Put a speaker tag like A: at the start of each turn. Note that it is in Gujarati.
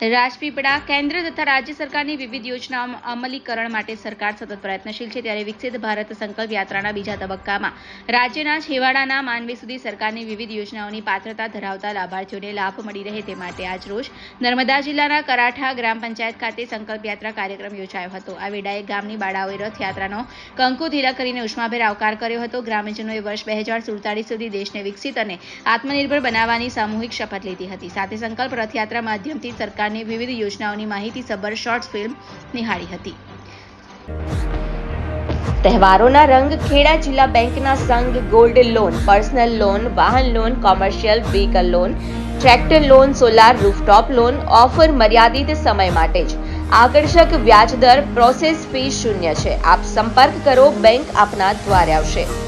A: રાજપીપળા કેન્દ્ર તથા રાજ્ય સરકારની વિવિધ યોજનાઓ અમલીકરણ માટે સરકાર સતત પ્રયત્નશીલ છે. ત્યારે વિકસિત ભારત સંકલ્પ યાત્રાના બીજા તબક્કામાં રાજ્યના છેવાડાના માનવી સુધી સરકારની વિવિધ યોજનાઓની પાત્રતા ધરાવતા લાભાર્થીઓને લાભ મળી રહે તે માટે આજરોજ નર્મદા જિલ્લાના કરાઠા ગ્રામ પંચાયત ખાતે સંકલ્પ યાત્રા કાર્યક્રમ યોજાયો હતો. આ વેળાએ ગામની બાળાઓએ રથયાત્રાનો કંકુ ધીરા કરીને ઉષ્માભેર આવકાર કર્યો હતો. ગ્રામજનોએ વર્ષ બે હજાર સુડતાલીસ સુધી દેશને વિકસિત અને આત્મનિર્ભર બનાવવાની સામૂહિક શપથ લીધી હતી. સાથે સંકલ્પ રથયાત્રા માધ્યમથી સરકારની વિવિધ યોજનાઓની માહિતી સબર શોર્ટ ફિલ્મ નિહાળી હતી.
B: તહેવારોના રંગ ખેડા જિલ્લા બેંકના સંઘ ગોલ્ડ લોન, પર્સનલ લોન, વાહન loan, commercial vehicle loan, tractor loan, solar rooftop loan, offer મર્યાદિત સમય માટે જ. આકર્ષક વ્યાજદર પ્રોસેસ ફી શૂન્ય છે. આપ સંપર્ક કરો, બેંક આપના દ્વારે આવશે.